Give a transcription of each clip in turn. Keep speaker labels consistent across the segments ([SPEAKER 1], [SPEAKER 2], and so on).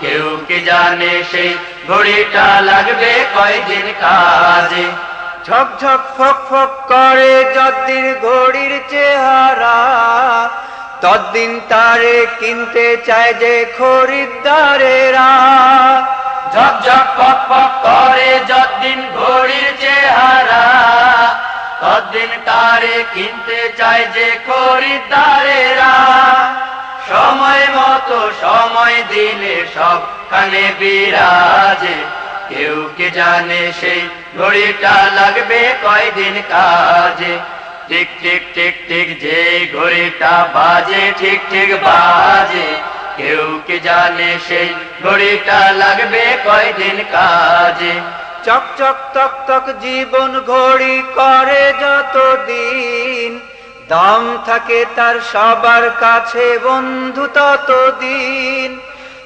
[SPEAKER 1] কেউ কি জানে সেই ঘড়িটা লাগবে কয়দিন কাজে?
[SPEAKER 2] ঝক ঝক ফক ফক করে যদ্দিন ঘড়ির চেহারা, তদ্দিন তারে কিনতে চায় যে খরিদ্দারেরা।
[SPEAKER 1] ঝক ঝক ফক পক করে যদ্দিন ঘড়ির চেহারা, তদ্দিন তারে কিনতে চায় যে খরিদ্দারেরা। সময় মতো সময় দিলে সব কানে বিরাজে। কেউ কি জানে সেই ঘড়িটা লাগবে কয়দিন কাজে। টিক টিক টিক টিক, যে ঘড়িটা বাজে ঠিক ঠিক বাজে। কেউ কি জানে সেই ঘড়িটা লাগবে কয়দিন কাজে।
[SPEAKER 2] চক চক তক তক জীবন ঘড়ি করে যত দিন দাম থাকে তার সবার কাছে বন্ধু তত দিন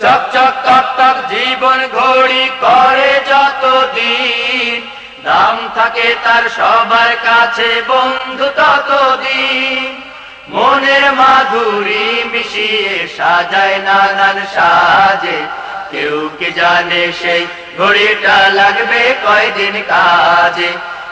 [SPEAKER 1] চক চক টক জীবন ঘড়ি করে যত দিন দাম থাকে তার সবার কাছে বন্ধু তত দিন মনের মাধুরী মিশিয়ে সাজায় নানান সাজে। কেউ কি জানে সেই ঘড়িটা লাগবে কয়দিন কাজে?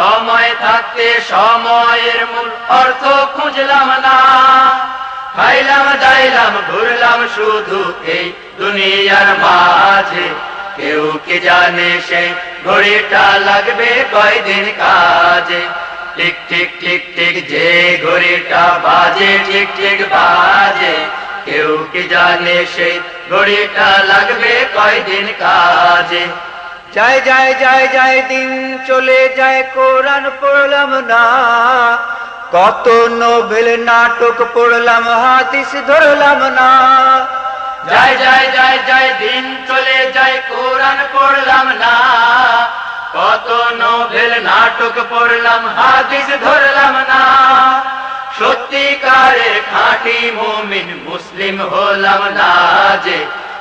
[SPEAKER 1] সময় থাকতে সময়ের মূল অর্থ খুঁজলাম না। খাইলাম, যাইলাম, ঘুরলাম শুধু এই দুনিয়ার মাঝে। কেউ কি জানে সেই ঘড়িটা লাগবে কয়দিন কাজে? টিক টিক টিক টিক, যে ঘড়িটা বাজে ঠিক ঠিক বাজে। কেউ কি জানে সেই ঘড়িটা লাগবে কয়দিন কাজে?
[SPEAKER 2] যায় যায় যায় যায়, দিন চলে যায় কোরআন পড়লাম না। কত নোবেল নাটক পড়লাম, হাদিস ধরলাম না।
[SPEAKER 1] যায় যায় যায় যায়, দিন চলে যায় কোরআন পড়লাম না। কত নোভেল নাটক পড়লাম, হাদিস ধরলাম না। সত্যিকারে খাঁটি মুমিন মুসলিম হলাম না যে